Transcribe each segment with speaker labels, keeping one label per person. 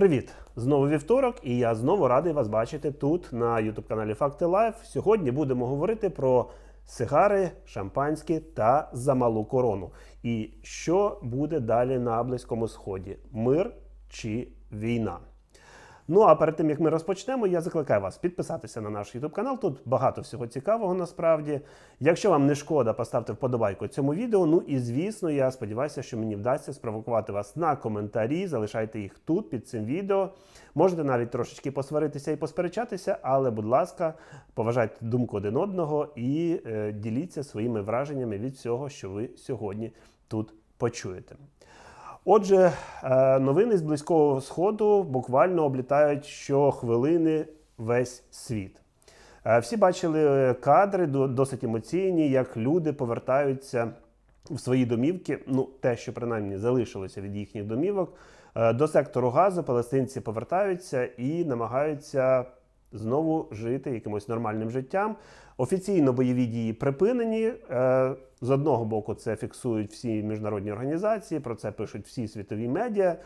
Speaker 1: Привіт! Знову вівторок, і я знову радий вас бачити тут на youtube каналі Факти Лайф. Сьогодні будемо говорити про сигари, шампанські та замалу корону. І що буде далі на Близькому Сході: мир чи війна? Ну а перед тим як ми розпочнемо, я закликаю вас підписатися на наш YouTube канал. Тут багато всього цікавого насправді. Якщо вам не шкода, поставте вподобайку цьому відео. Ну і звісно, я сподіваюся, що мені вдасться спровокувати вас на коментарі. Залишайте їх тут під цим відео. Можете навіть трошечки посваритися і посперечатися, але, будь ласка, поважайте думку один одного і е, діліться своїми враженнями від всього, що ви сьогодні тут почуєте. Отже, е, новини з близького сходу буквально облітають щохвилини весь світ. Е, Всі бачили кадри досить емоційні, як люди повертаються в свої домівки. Ну, те, що принаймні залишилося від їхніх домівок. Е, До сектору газу палестинці повертаються і намагаються знову жити якимось нормальним життям. Офіційно бойові дії припинені. Е, З одного боку, це фіксують всі міжнародні організації, про це пишуть всі світові медіа.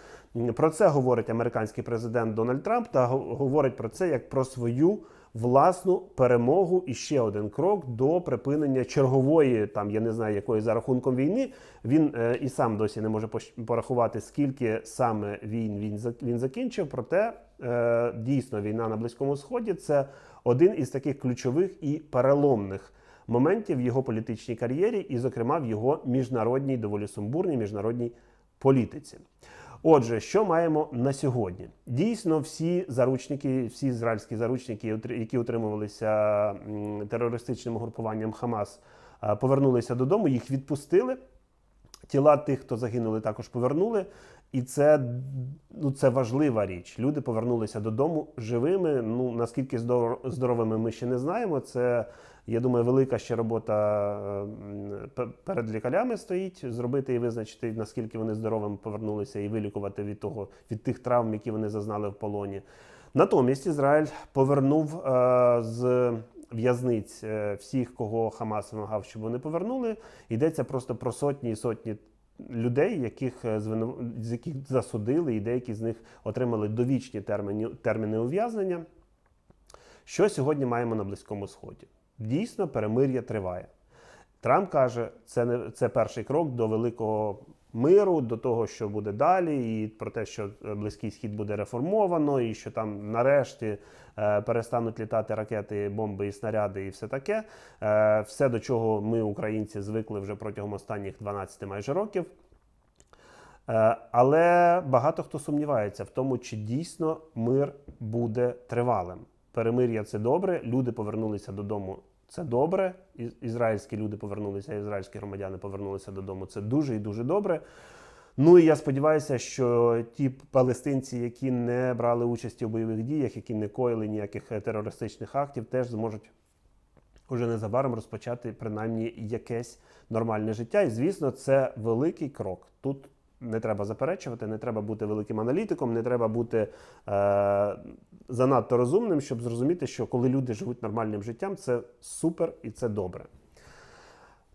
Speaker 1: Про це говорить американський президент Дональд Трамп та говорить про це як про свою власну перемогу і ще один крок до припинення чергової, там я не знаю якої за рахунком війни. Він е, і сам досі не може порахувати, скільки саме війн він він закінчив. Проте е, дійсно війна на Близькому Сході це один із таких ключових і переломних моментів в його політичній кар'єрі, і, зокрема, в його міжнародній, доволі сумбурній міжнародній політиці. Отже, що маємо на сьогодні? Дійсно, всі заручники, всі ізраїльські заручники, які утримувалися терористичним угрупуванням Хамас, е, повернулися додому, їх відпустили. Тіла тих, хто загинули, також повернули. І це, ну, це важлива річ. Люди повернулися додому живими. Ну наскільки здор- здоровими ми ще не знаємо. Це, я думаю, велика ще робота е, перед лікарями стоїть зробити і визначити, наскільки вони здоровими повернулися, і вилікувати від того від тих травм, які вони зазнали в полоні. Натомість Ізраїль повернув е, з в'язниць е, всіх, кого Хамас вимагав, щоб вони повернули. Йдеться просто про сотні і сотні людей, яких з яких засудили, і деякі з них отримали довічні терміни, терміни ув'язнення. Що сьогодні маємо на Близькому Сході? Дійсно, перемир'я триває. Трамп каже, це не це перший крок до великого миру, до того, що буде далі, і про те, що близький схід буде реформовано, і що там нарешті е, перестануть літати ракети, бомби і снаряди, і все таке. Е, все, до чого ми, українці, звикли вже протягом останніх 12 майже років. Е, Але багато хто сумнівається в тому, чи дійсно мир буде тривалим. Перемир'я це добре, люди повернулися додому. Це добре. Ізраїльські люди повернулися, ізраїльські громадяни повернулися додому. Це дуже і дуже добре. Ну і я сподіваюся, що ті палестинці, які не брали участі у бойових діях, які не коїли ніяких е, терористичних актів, теж зможуть уже незабаром розпочати принаймні якесь нормальне життя. І звісно, це великий крок. Тут не треба заперечувати, не треба бути великим аналітиком, не треба бути е, занадто розумним, щоб зрозуміти, що коли люди живуть нормальним життям, це супер і це добре.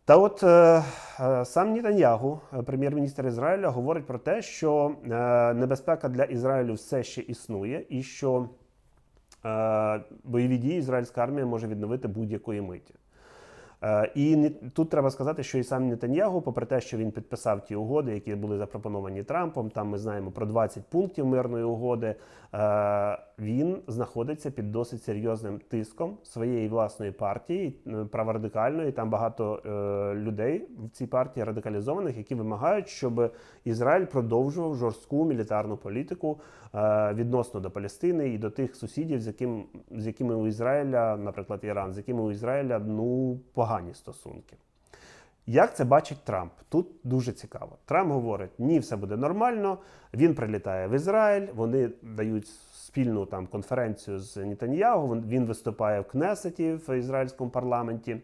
Speaker 1: Та от е, е, сам Нітаньягу, е, прем'єр-міністр Ізраїля, говорить про те, що е, небезпека для Ізраїлю все ще існує, і що е, бойові дії ізраїльська армія може відновити будь-якої миті. Е, І тут треба сказати, що і сам Нетаньягу, попри те, що він підписав ті угоди, які були запропоновані Трампом, там ми знаємо про 20 пунктів мирної угоди. е, Він знаходиться під досить серйозним тиском своєї власної партії, е, праворадикальної. Там багато людей в цій партії радикалізованих, які вимагають, щоб Ізраїль продовжував жорстку мілітарну політику відносно до Палестини і до тих сусідів, з яким з якими у Ізраїля, наприклад, Іран, з якими у Ізраїля ну погані стосунки. Як це бачить Трамп? Тут дуже цікаво. Трамп говорить: ні, все буде нормально. Він прилітає в Ізраїль, вони дають спільну там конференцію з Нетаньягу. Він- виступає в Кнесеті в ізраїльському парламенті.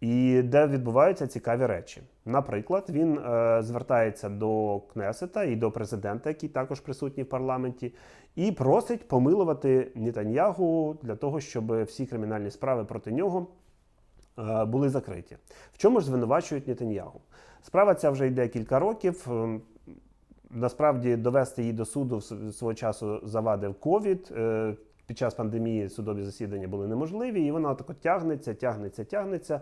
Speaker 1: І де відбуваються цікаві речі. Наприклад, він е, звертається до Кнесета і до президента, який також присутній в парламенті, і просить помилувати Нетаньягу для того, щоб всі кримінальні справи проти нього були закриті. В чому ж звинувачують Нетаньягу? Справа ця вже йде кілька років. Ем, насправді довести її до суду свого часу завадив ковід. Е, Під час пандемії судові засідання були неможливі, і вона так от тягнеться, тягнеться, тягнеться.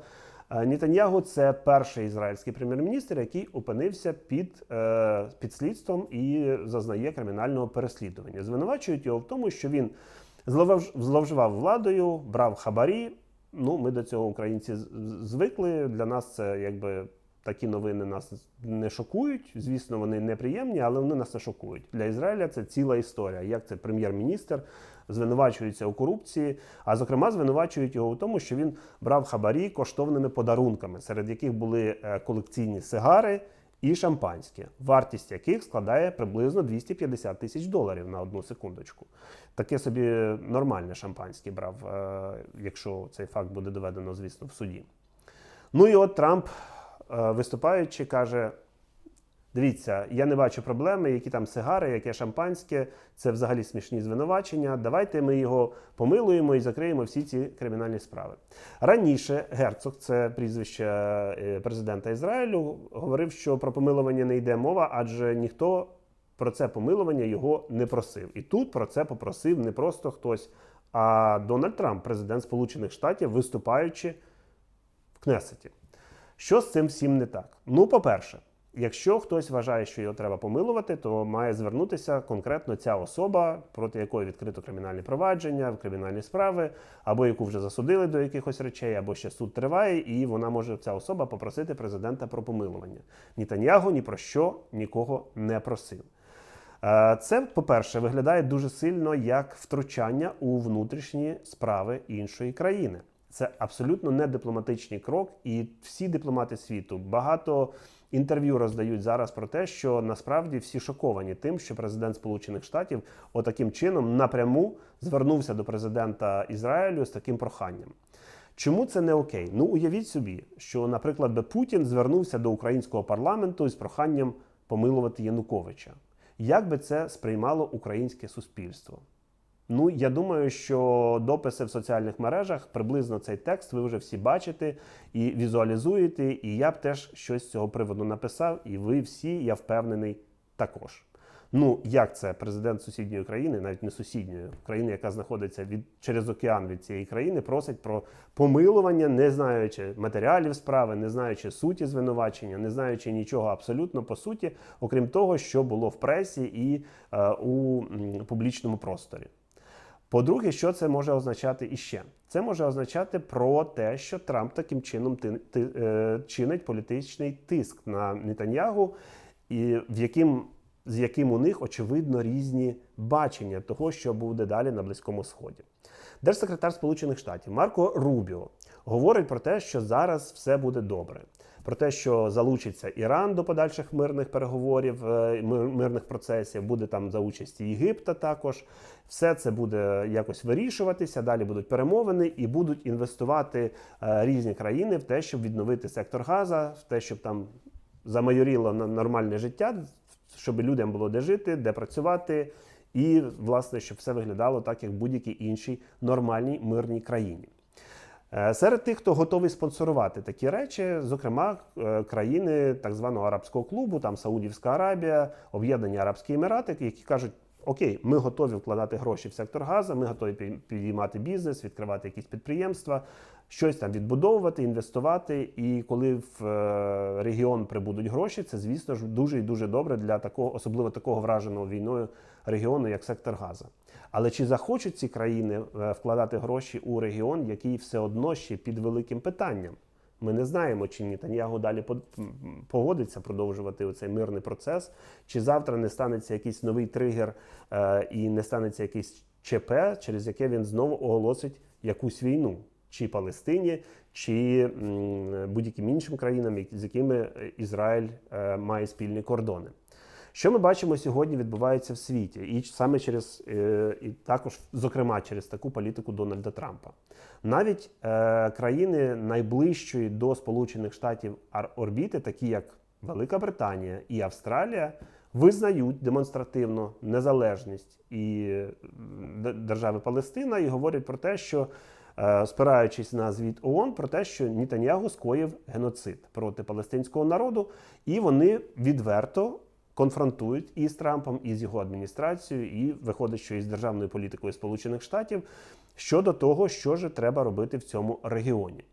Speaker 1: Е, Нітаньягу це перший ізраїльський прем'єр-міністр, який опинився під, е, під слідством і зазнає кримінального переслідування. Звинувачують його в тому, що він зловж- зловживав владою, брав хабарі. Ну, ми до цього українці звикли. Для нас це якби такі новини нас не шокують. Звісно, вони неприємні, але вони нас не шокують. Для Ізраїля це ціла історія. Як це прем'єр-міністр звинувачується у корупції, а зокрема звинувачують його у тому, що він брав хабарі коштовними подарунками, серед яких були е, колекційні сигари. І шампанське, вартість яких складає приблизно 250 тисяч доларів на одну секундочку. Таке собі нормальне шампанське брав, е, якщо цей факт буде доведено, звісно, в суді. Ну і от Трамп, е, виступаючи, каже: дивіться, я не бачу проблеми, які там сигари, яке шампанське, це взагалі смішні звинувачення. Давайте ми його помилуємо і закриємо всі ці кримінальні справи. Раніше Герцог, це прізвище е, президента Ізраїлю, говорив, що про помилування не йде мова, адже ніхто про це помилування його не просив. І тут про це попросив не просто хтось, а Дональд Трамп, президент Сполучених Штатів, виступаючи в Кнесеті. Що з цим всім не так? Ну, по-перше, якщо хтось вважає, що його треба помилувати, то має звернутися конкретно ця особа, проти якої відкрито кримінальні провадження, кримінальні справи, або яку вже засудили до якихось речей, або ще суд триває, і вона може ця особа попросити президента про помилування. Нітаньягу ні про що нікого не просив. Е, Це, по-перше, виглядає дуже сильно як втручання у внутрішні справи іншої країни. Це абсолютно не дипломатичний крок, і всі дипломати світу багато інтерв'ю роздають зараз про те, що насправді всі шоковані тим, що президент Сполучених Штатів отаким чином напряму звернувся до президента Ізраїлю з таким проханням. Чому це не окей? Ну уявіть собі, що, наприклад, би Путін звернувся до українського парламенту із проханням помилувати Януковича. Як би це сприймало українське суспільство? Ну, я думаю, що дописи в соціальних мережах приблизно цей текст ви вже всі бачите і візуалізуєте. І я б теж щось з цього приводу написав, і ви всі, я впевнений, також. Ну, як це президент сусідньої країни, навіть не сусідньої країни, яка знаходиться від через океан від цієї країни, просить про помилування, не знаючи матеріалів справи, не знаючи суті звинувачення, не знаючи нічого абсолютно по суті, окрім того, що було в пресі і е, у публічному просторі. По-друге, що це може означати іще? Це може означати про те, що Трамп таким чином ти, ти, е, чинить політичний тиск на Нетаньягу, і в яким, з яким у них очевидно різні бачення того, що буде далі на Близькому Сході. Держсекретар Сполучених Штатів Марко Рубіо говорить про те, що зараз все буде добре. Про те, що залучиться Іран до подальших мирних переговорів, е, мирних процесів, буде там за участі Єгипта також. Все це буде якось вирішуватися. Далі будуть перемовини і будуть інвестувати е, різні країни в те, щоб відновити сектор Газа, в те, щоб там замайоріло на нормальне життя, щоб людям було де жити, де працювати, і власне, щоб все виглядало так, як в будь-якій іншій нормальній мирній країні. Е, Серед тих, хто готовий спонсорувати такі речі, зокрема е, країни так званого арабського клубу, там Саудівська Аравія, Об'єднані Арабські Емірати, які кажуть: Окей, ми готові вкладати гроші в сектор газу, ми готові підіймати бізнес, відкривати якісь підприємства, щось там відбудовувати, інвестувати. І коли в е, регіон прибудуть гроші, це звісно ж дуже і дуже добре для такого, особливо такого враженого війною регіону, як сектор Газа. Але чи захочуть ці країни е, вкладати гроші у регіон, який все одно ще під великим питанням? Ми не знаємо, чи Нітаньягу далі погодиться продовжувати цей мирний процес, чи завтра не станеться якийсь новий тригер е, і не станеться якийсь ЧП, через яке він знову оголосить якусь війну, чи Палестині, чи будь-яким іншим країнам, з якими Ізраїль е, має спільні кордони. Що ми бачимо сьогодні відбувається в світі, і саме через е, і також, зокрема, через таку політику Дональда Трампа. Навіть е, країни найближчої до Сполучених Штатів орбіти, такі як Велика Британія і Австралія, визнають демонстративно незалежність і е, держави Палестина і говорять про те, що е, спираючись на звіт ООН, про те, що Нітаньягу скоїв геноцид проти палестинського народу, і вони відверто конфронтують і з Трампом, і з його адміністрацією, і виходить, що і з державною політикою Сполучених Штатів щодо того, що ж треба робити в цьому регіоні.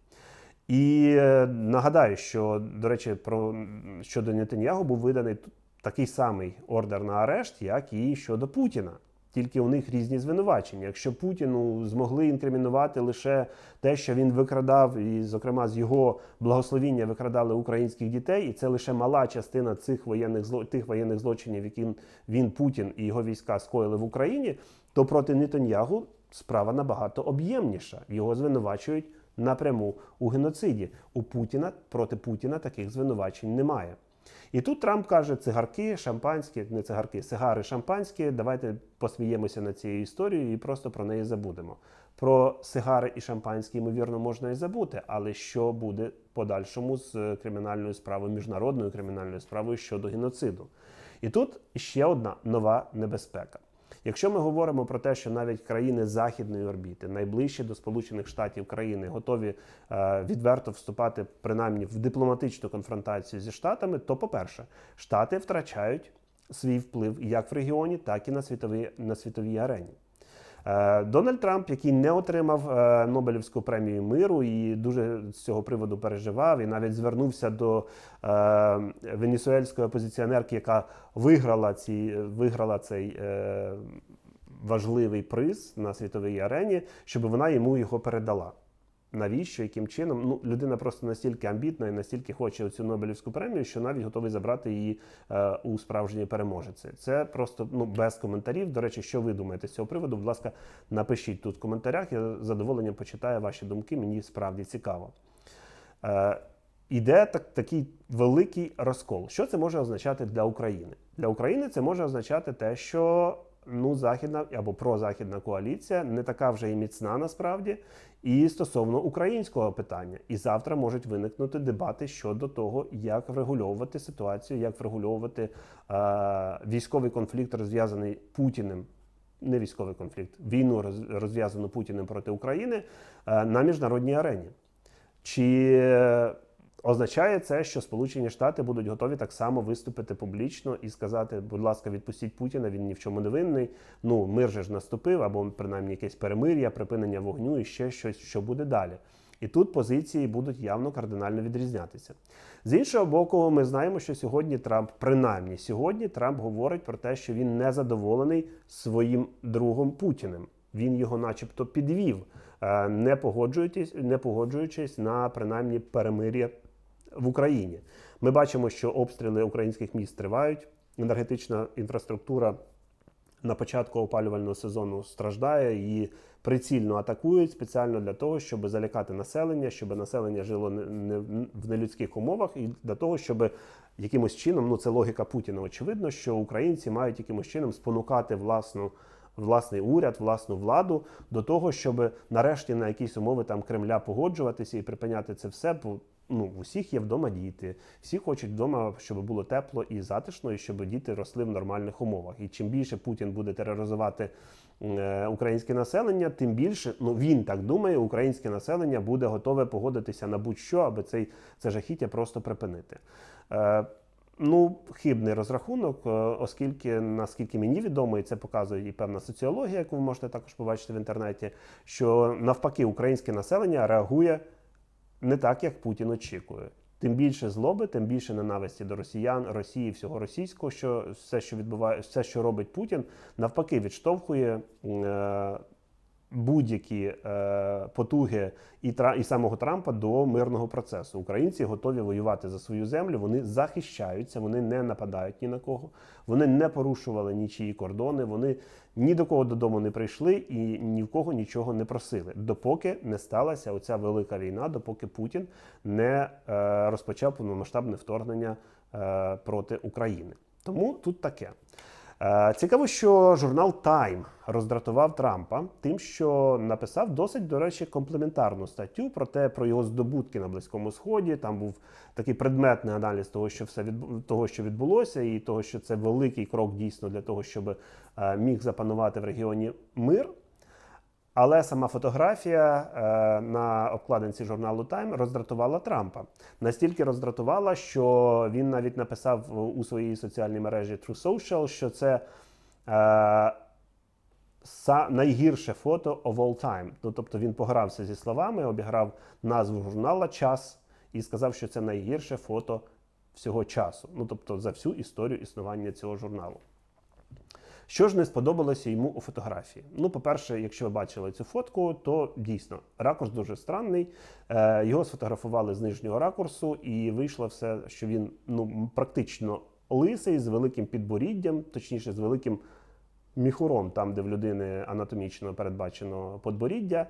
Speaker 1: І е, нагадаю, що до речі, про щодо Нетаньягу був виданий такий самий ордер на арешт, як і щодо Путіна. Тільки у них різні звинувачення. Якщо Путіну змогли інкримінувати лише те, що він викрадав, і, зокрема, з його благословіння викрадали українських дітей, і це лише мала частина цих воєнних зло тих воєнних злочинів, які він Путін і його війська скоїли в Україні, то проти Нетаньягу справа набагато об'ємніша. Його звинувачують напряму у геноциді. У Путіна проти Путіна таких звинувачень немає. І тут Трамп каже: цигарки, шампанські, не цигарки, сигари шампанські. Давайте посміємося над цією історією і просто про неї забудемо. Про сигари і шампанські, ймовірно, можна і забути, але що буде подальшому з е, кримінальною справою, міжнародною кримінальною справою щодо геноциду? І тут ще одна нова небезпека. Якщо ми говоримо про те, що навіть країни західної орбіти, найближчі до Сполучених Штатів країни, готові е, відверто вступати принаймні в дипломатичну конфронтацію зі штатами, то, по-перше, штати втрачають свій вплив як в регіоні, так і на світовій, на світовій арені. Е, Дональд Трамп, який не отримав е, Нобелівську премію миру і дуже з цього приводу переживав, і навіть звернувся до е, венесуельської опозиціонерки, яка виграла, ці, виграла цей важливий приз на світовій арені, щоб вона йому його передала. Навіщо, яким чином? Ну, людина просто настільки амбітна і настільки хоче цю Нобелівську премію, що навіть готовий забрати її е, у справжньої переможеці. Це просто ну без коментарів. До речі, що ви думаєте з цього приводу? Будь ласка, напишіть тут в коментарях. Я з задоволенням почитаю ваші думки. Мені справді цікаво. Е, Іде так, такий великий розкол. Що це може означати для України? Для України це може означати те, що ну, західна або прозахідна коаліція не така вже і міцна насправді, і стосовно українського питання. І завтра можуть виникнути дебати щодо того, як врегульовувати ситуацію, як врегульовувати е, військовий конфлікт, розв'язаний Путіним. Не військовий конфлікт, війну розв'язану Путіним проти України е, на міжнародній арені. Чи означає це, що Сполучені Штати будуть готові так само виступити публічно і сказати, будь ласка, відпустіть Путіна, він ні в чому не винний. Ну, мир же ж наступив, або принаймні якесь перемир'я, припинення вогню і ще щось, що буде далі. І тут позиції будуть явно кардинально відрізнятися. З іншого боку, ми знаємо, що сьогодні Трамп, принаймні сьогодні, Трамп говорить про те, що він не задоволений своїм другом Путіним. Він його, начебто, підвів, е, не погоджуючись, не погоджуючись на принаймні перемир'я в Україні. Ми бачимо, що обстріли українських міст тривають. Енергетична інфраструктура на початку опалювального сезону страждає її прицільно атакують спеціально для того, щоб залякати населення, щоб населення жило не в нелюдських умовах, і для того, щоб якимось чином, ну це логіка Путіна, очевидно, що українці мають якимось чином спонукати власну. Власний уряд, власну владу до того, щоб нарешті на якісь умови там Кремля погоджуватися і припиняти це все. Ну у всіх є вдома діти, всі хочуть вдома, щоб було тепло і затишно, і щоб діти росли в нормальних умовах. І чим більше Путін буде тероризувати е, українське населення, тим більше ну він так думає, українське населення буде готове погодитися на будь-що, аби цей це жахіття просто припинити. Е, Ну, хибний розрахунок, е, оскільки, наскільки мені відомо, і це показує і певна соціологія, яку ви можете також побачити в інтернеті, що навпаки українське населення реагує не так, як Путін очікує. Тим більше злоби, тим більше ненависті до росіян, Росії, всього російського, що все, що відбуває, все, що робить Путін, навпаки, відштовхує е, будь-які е, потуги і, і самого Трампа до мирного процесу. Українці готові воювати за свою землю. Вони захищаються, вони не нападають ні на кого, вони не порушували нічиї кордони, вони ні до кого додому не прийшли і ні в кого нічого не просили, допоки не сталася оця велика війна, допоки Путін не е, розпочав повномасштабне вторгнення е, проти України. Тому тут таке. Е, Цікаво, що журнал Time роздратував Трампа тим, що написав досить, до речі, комплементарну статтю про те, про його здобутки на Близькому Сході. Там був такий предметний аналіз того, що все від того, що відбулося, і того, що це великий крок дійсно для того, щоб е, міг запанувати в регіоні мир. Але сама фотографія е, на обкладинці журналу Time роздратувала Трампа. Настільки роздратувала, що він навіть написав у своїй соціальній мережі True Social, що це е, са- найгірше фото of all time. Ну, тобто він погрався зі словами, обіграв назву журнала Час і сказав, що це найгірше фото всього часу. Ну тобто за всю історію існування цього журналу. Що ж не сподобалося йому у фотографії? Ну, по-перше, якщо ви бачили цю фотку, то дійсно ракурс дуже странний. Е, його сфотографували з нижнього ракурсу, і вийшло все, що він ну, практично лисий, з великим підборіддям, точніше, з великим міхуром, там, де в людини анатомічно передбачено подборіддя.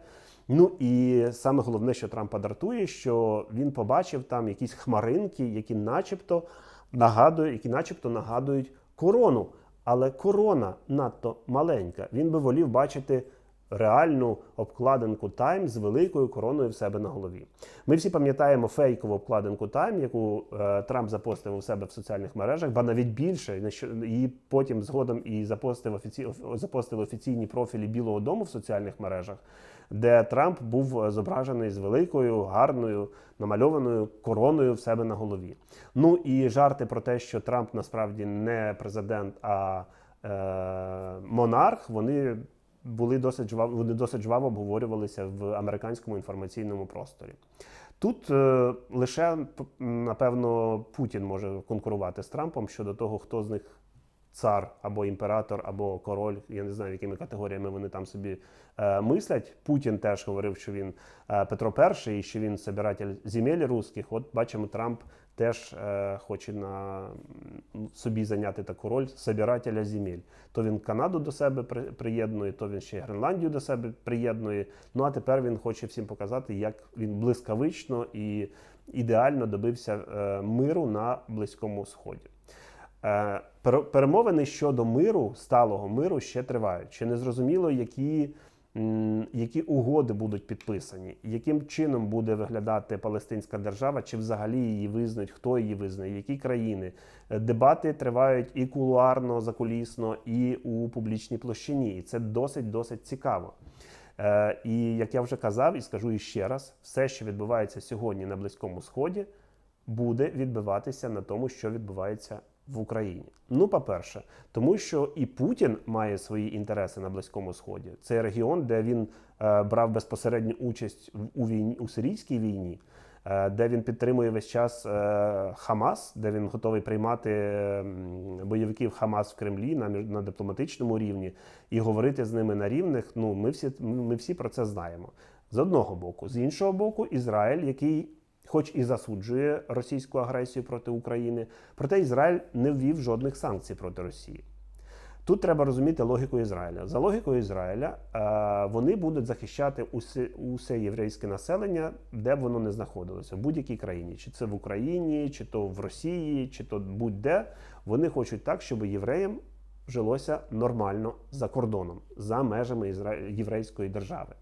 Speaker 1: Ну і саме головне, що Трампа дратує, що він побачив там якісь хмаринки, які начебто нагадують, які начебто нагадують корону. Але корона надто маленька. Він би волів бачити реальну обкладинку Time з великою короною в себе на голові. Ми всі пам'ятаємо фейкову обкладинку Time, яку е, Трамп запостив у себе в соціальних мережах, ба навіть більше і потім згодом і запостив офіці... запостив офіційні профілі Білого Дому в соціальних мережах, де Трамп був зображений з великою, гарною, намальованою короною в себе на голові. Ну і жарти про те, що Трамп насправді не президент, а е, монарх, вони були досить жваво, вони досить жваво обговорювалися в американському інформаційному просторі. Тут е, лише напевно Путін може конкурувати з Трампом щодо того, хто з них цар або імператор, або король. Я не знаю, якими категоріями вони там собі е, мислять. Путін теж говорив, що він е, Петро І і що він собиратель земель русських. От бачимо, Трамп теж е, хоче на собі зайняти таку роль собирателя земель. То він Канаду до себе при- приєднує, то він ще Гренландію до себе приєднує. Ну а тепер він хоче всім показати, як він блискавично і ідеально добився е, миру на Близькому Сході. Е, Перемовини щодо миру, сталого миру ще тривають. Ще не зрозуміло, які, які угоди будуть підписані, яким чином буде виглядати Палестинська держава, чи взагалі її визнають, хто її визнає, які країни. Е, Дебати тривають і кулуарно, закулісно, і у публічній площині. І це досить досить цікаво. Е, І як я вже казав, і скажу іще раз, все, що відбувається сьогодні на Близькому Сході, буде відбиватися на тому, що відбувається в Україні. Ну, по-перше, тому що і Путін має свої інтереси на Близькому Сході. Це регіон, де він е, брав безпосередню участь у війні у сирійській війні, е, де він підтримує весь час е, Хамас, де він готовий приймати е, бойовиків Хамас в Кремлі на, на дипломатичному рівні і говорити з ними на рівних. Ну, ми всі, ми всі про це знаємо. З одного боку, з іншого боку, Ізраїль, який хоч і засуджує російську агресію проти України, проте Ізраїль не ввів жодних санкцій проти Росії. Тут треба розуміти логіку Ізраїля. За логікою Ізраїля, е, вони будуть захищати усе, усе єврейське населення, де б воно не знаходилося, в будь-якій країні, чи це в Україні, чи то в Росії, чи то будь-де. Вони хочуть так, щоб євреям жилося нормально за кордоном, за межами єврейської держави.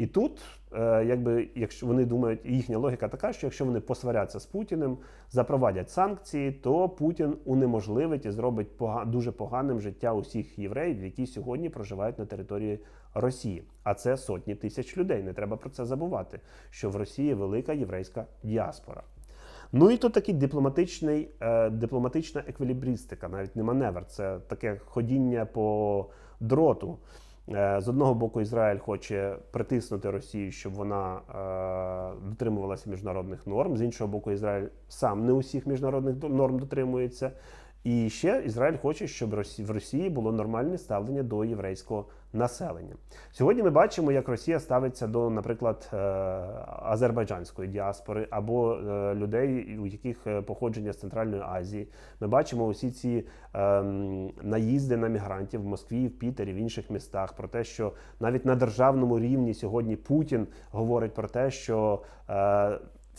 Speaker 1: І тут, е, якби, якщо вони думають, їхня логіка така, що якщо вони посваряться з Путіним, запровадять санкції, то Путін унеможливить і зробить дуже поганим життя усіх євреїв, які сьогодні проживають на території Росії. А це сотні тисяч людей. Не треба про це забувати, що в Росії велика єврейська діаспора. Ну і тут такий дипломатичний, е, дипломатична еквілібристика, навіть не маневр, це таке ходіння по дроту. Е, З одного боку, Ізраїль хоче притиснути Росію, щоб вона е, дотримувалася міжнародних норм. З іншого боку, Ізраїль сам не усіх міжнародних норм дотримується. І ще Ізраїль хоче, щоб в Росії було нормальне ставлення до єврейського населення. Сьогодні ми бачимо, як Росія ставиться до, наприклад, е, азербайджанської діаспори або е, людей, у яких е, походження з Центральної Азії. Ми бачимо усі ці ем, наїзди на мігрантів в Москві, в Пітері, в інших містах. Про те, що навіть на державному рівні сьогодні Путін говорить про те, що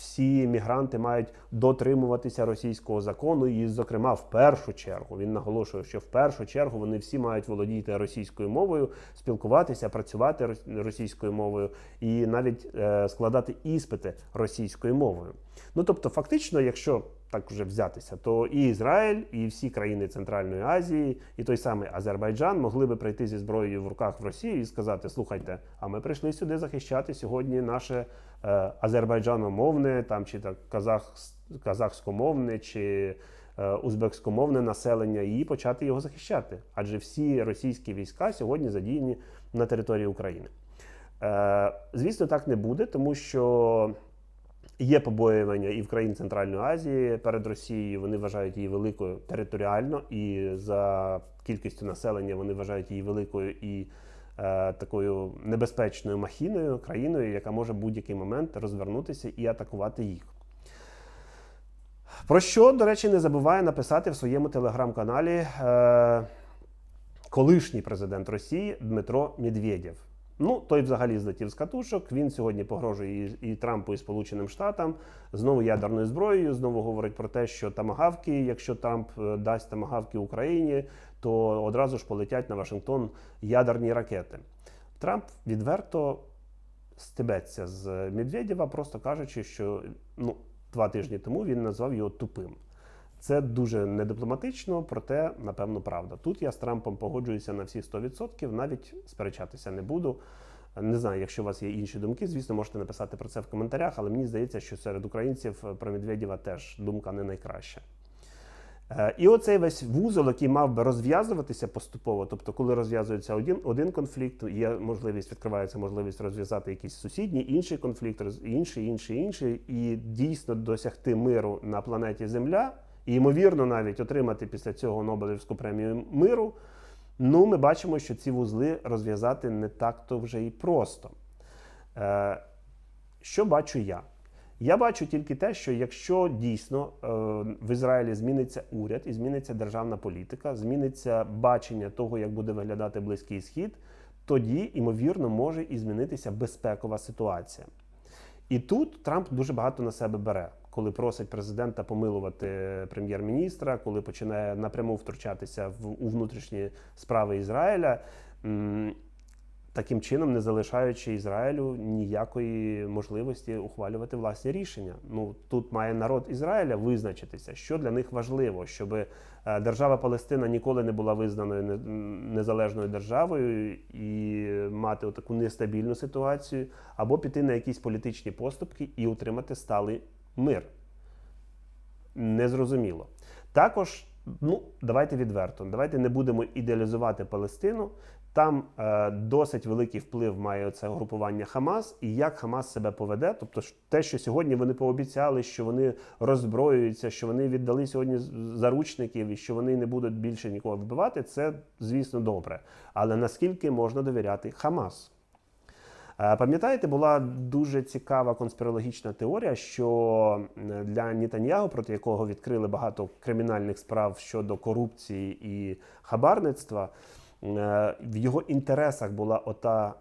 Speaker 1: всі мігранти мають дотримуватися російського закону, і, зокрема, в першу чергу він наголошує, що в першу чергу вони всі мають володіти російською мовою, спілкуватися, працювати російською мовою і навіть е, складати іспити російською мовою. Ну тобто, фактично, якщо так вже взятися, то і Ізраїль, і всі країни Центральної Азії, і той самий Азербайджан могли би прийти зі зброєю в руках в Росію і сказати: слухайте, а ми прийшли сюди захищати сьогодні наше е, азербайджаномовне, там чи так казах, казахськомовне, чи е, узбекськомовне населення, і почати його захищати. Адже всі російські війська сьогодні задіяні на території України. Е, звісно, так не буде, тому що є побоювання і в країн Центральної Азії перед Росією. Вони вважають її великою територіально, і за кількістю населення вони вважають її великою і е, такою небезпечною махіною, країною, яка може в будь-який момент розвернутися і атакувати їх. Про що, до речі, не забуває написати в своєму телеграм-каналі е, колишній президент Росії Дмитро Медведєв. Ну, той взагалі злетів з катушок. Він сьогодні погрожує і, і Трампу, і Сполученим Штатам знову ядерною зброєю. Знову говорить про те, що тамагавки, якщо Трамп е, дасть тамагавки Україні, то одразу ж полетять на Вашингтон ядерні ракети. Трамп відверто стебеться з Медведєва, просто кажучи, що ну, два тижні тому він назвав його тупим. Це дуже недипломатично, проте, напевно, правда. Тут я з Трампом погоджуюся на всі 100%, навіть сперечатися не буду. Не знаю, якщо у вас є інші думки, звісно, можете написати про це в коментарях, але мені здається, що серед українців про Медведєва теж думка не найкраща. Е, І оцей весь вузол, який мав би розв'язуватися поступово, тобто, коли розв'язується один один конфлікт, є можливість, відкривається можливість розв'язати якийсь сусідній, інший конфлікт, інший, інший, інший, і дійсно досягти миру на планеті Земля, і ймовірно навіть отримати після цього Нобелівську премію миру. Ну, ми бачимо, що ці вузли розв'язати не так-то вже і просто. Е, що бачу я? Я бачу тільки те, що якщо дійсно е, в Ізраїлі зміниться уряд і зміниться державна політика, зміниться бачення того, як буде виглядати Близький Схід, тоді, ймовірно, може і змінитися безпекова ситуація. І тут Трамп дуже багато на себе бере, коли просить президента помилувати прем'єр-міністра, коли починає напряму втручатися в у внутрішні справи Ізраїля. Таким чином, не залишаючи Ізраїлю ніякої можливості ухвалювати власні рішення. Ну тут має народ Ізраїля визначитися, що для них важливо, щоб е, держава Палестина ніколи не була визнаною незалежною державою і мати таку нестабільну ситуацію, або піти на якісь політичні поступки і утримати сталий мир. Незрозуміло. Також, ну давайте відверто, давайте не будемо ідеалізувати Палестину. Там е, досить великий вплив має це групування Хамас, і як Хамас себе поведе. Тобто, те, що сьогодні вони пообіцяли, що вони роззброюються, що вони віддали сьогодні заручників і що вони не будуть більше нікого вбивати, це звісно добре. Але наскільки можна довіряти Хамас? Е, Пам'ятаєте, була дуже цікава конспірологічна теорія, що для Нітаньягу, проти якого відкрили багато кримінальних справ щодо корупції і хабарництва, е, в його інтересах була ота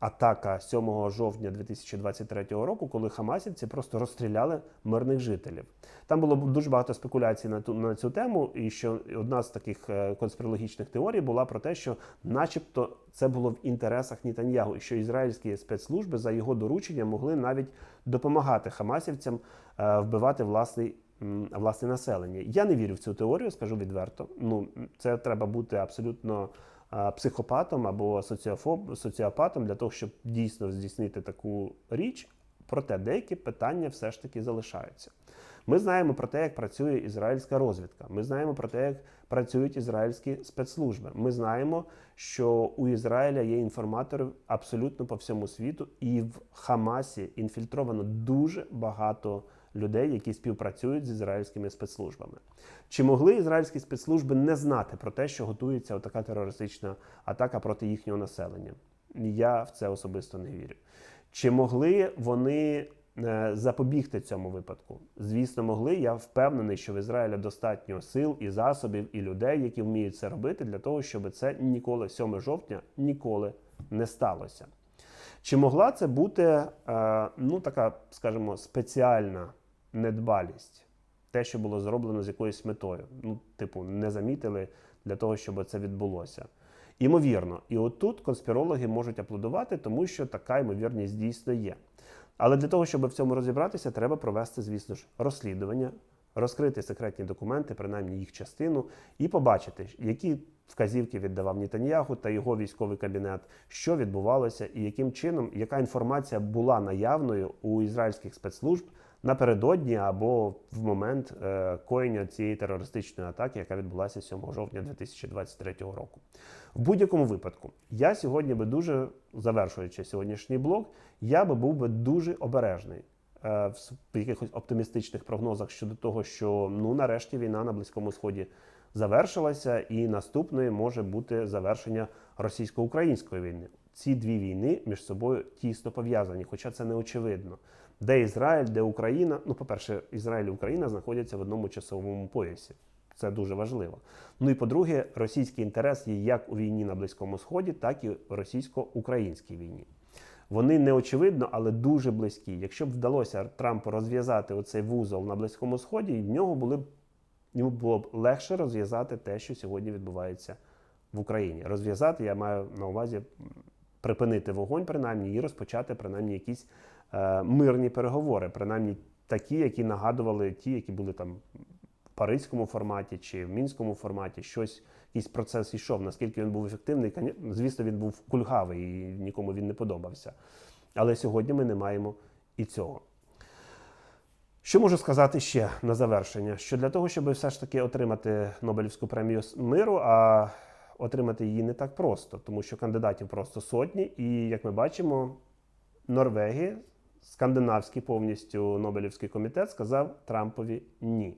Speaker 1: атака 7 жовтня 2023 року, коли хамасівці просто розстріляли мирних жителів. Там було дуже багато спекуляцій на ту на цю тему, і що одна з таких е, конспірологічних теорій була про те, що, начебто, це було в інтересах Нітаньягу, і що ізраїльські спецслужби за його дорученням могли навіть допомагати хамасівцям е, вбивати власний. Власне населення. Я не вірю в цю теорію, скажу відверто. Ну, це треба бути абсолютно психопатом або соціофоб, соціопатом для того, щоб дійсно здійснити таку річ. Проте деякі питання все ж таки залишаються. Ми знаємо про те, як працює ізраїльська розвідка. Ми знаємо про те, як працюють ізраїльські спецслужби. Ми знаємо, що у Ізраїля є інформатори абсолютно по всьому світу, і в Хамасі інфільтровано дуже багато людей, які співпрацюють з ізраїльськими спецслужбами. Чи могли ізраїльські спецслужби не знати про те, що готується така терористична атака проти їхнього населення? Я в це особисто не вірю. Чи могли вони е, запобігти цьому випадку? Звісно, могли. Я впевнений, що в Ізраїля достатньо сил і засобів, і людей, які вміють це робити, для того, щоб це ніколи 7 жовтня ніколи не сталося. Чи могла це бути е, ну, така, скажімо, спеціальна недбалість? Те, що було зроблено з якоюсь метою. Ну, типу, не замітили для того, щоб це відбулося. Імовірно, і отут конспірологи можуть аплодувати, тому що така ймовірність дійсно є. Але для того, щоб в цьому розібратися, треба провести, звісно ж, розслідування, розкрити секретні документи, принаймні їх частину, і побачити, які вказівки віддавав Нетаньяху та його військовий кабінет, що відбувалося, і яким чином, яка інформація була наявною у ізраїльських спецслужб напередодні або в момент е, коєння цієї терористичної атаки, яка відбулася 7 жовтня 2023 року. В будь-якому випадку, я сьогодні би дуже завершуючи сьогоднішній блог, я би був би дуже обережний е, в якихось оптимістичних прогнозах щодо того, що ну нарешті війна на Близькому Сході завершилася, і наступною може бути завершення російсько-української війни. Ці дві війни між собою тісно пов'язані, хоча це не очевидно. Де Ізраїль, де Україна. Ну, по-перше, Ізраїль і Україна знаходяться в одному часовому поясі. Це дуже важливо. Ну і по-друге, російський інтерес є як у війні на Близькому Сході, так і в російсько-українській війні. Вони не очевидно, але дуже близькі. Якщо б вдалося Трампу розв'язати оцей вузол на Близькому Сході, в нього були б йому було б легше розв'язати те, що сьогодні відбувається в Україні. Розв'язати я маю на увазі припинити вогонь, принаймні, і розпочати принаймні якісь мирні переговори, принаймні такі, які нагадували ті, які були там в паризькому форматі чи в мінському форматі. Щось, якийсь процес йшов. Наскільки він був ефективний, звісно, він був кульгавий і нікому він не подобався. Але сьогодні ми не маємо і цього. Що можу сказати ще на завершення? Що для того, щоб все ж таки отримати Нобелівську премію миру, а отримати її не так просто, тому що кандидатів просто сотні, і як ми бачимо, Норвегія, скандинавський повністю Нобелівський комітет сказав Трампові ні.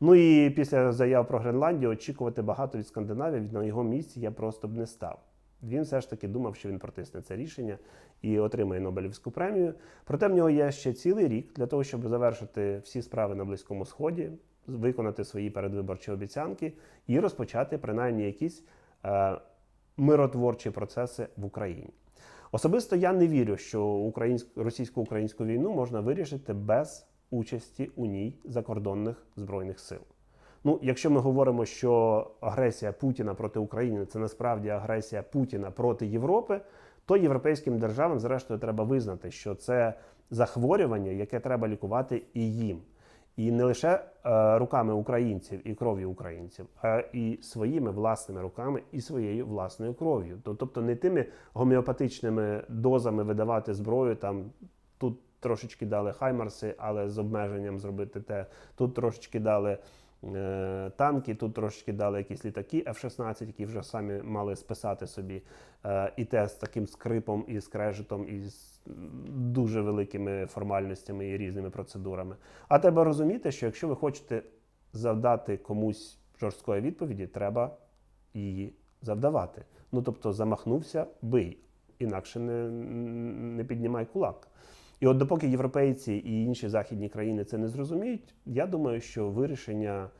Speaker 1: Ну і після заяв про Гренландію очікувати багато від скандинавів на його місці я просто б не став. Він все ж таки думав, що він протисне це рішення і отримає Нобелівську премію. Проте в нього є ще цілий рік для того, щоб завершити всі справи на Близькому Сході, виконати свої передвиборчі обіцянки і розпочати принаймні якісь е, миротворчі процеси в Україні. Особисто я не вірю, що російсько-українську війну можна вирішити без участі у ній закордонних збройних сил. Ну, якщо ми говоримо, що агресія Путіна проти України це насправді агресія Путіна проти Європи, то європейським державам, зрештою, треба визнати, що це захворювання, яке треба лікувати і їм. І не лише е, руками українців і кров'ю українців, а і своїми власними руками і своєю власною кров'ю. Тобто не тими гомеопатичними дозами видавати зброю там тут трошечки дали хаймарси, але з обмеженням зробити те. Тут трошечки дали е, танки, тут трошечки дали якісь літаки F-16, які вже самі мали списати собі. Е, і те з таким скрипом і скрежетом, і з дуже великими формальностями і різними процедурами. А треба розуміти, що якщо ви хочете завдати комусь жорсткої відповіді, треба її завдавати. Ну тобто замахнувся, бий, інакше не, не піднімай кулак. І от допоки європейці і інші західні країни це не зрозуміють, я думаю, що вирішення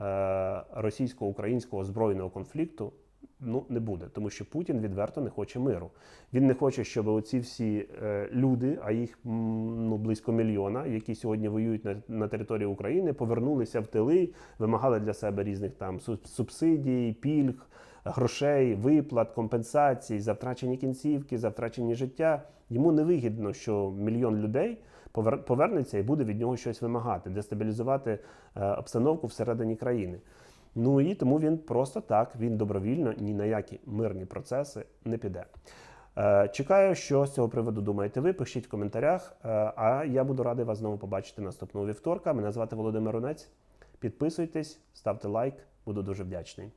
Speaker 1: е, російсько-українського збройного конфлікту ну, не буде, тому що Путін відверто не хоче миру. Він не хоче, щоб оці всі е, люди, а їх ну, близько мільйона, які сьогодні воюють на, на території України, повернулися в тили, вимагали для себе різних там суб- субсидій, пільг, грошей, виплат, компенсацій за втрачені кінцівки, за втрачені життя. Йому не вигідно, що мільйон людей повер- повернеться і буде від нього щось вимагати, дестабілізувати е, обстановку всередині країни. Ну і тому він просто так, він добровільно ні на які мирні процеси не піде. Е, Чекаю, що з цього приводу думаєте ви. Пишіть в коментарях. Е, А я буду радий вас знову побачити наступного вівторка. Мене звати Володимир Рунець. Підписуйтесь, ставте лайк, буду дуже вдячний.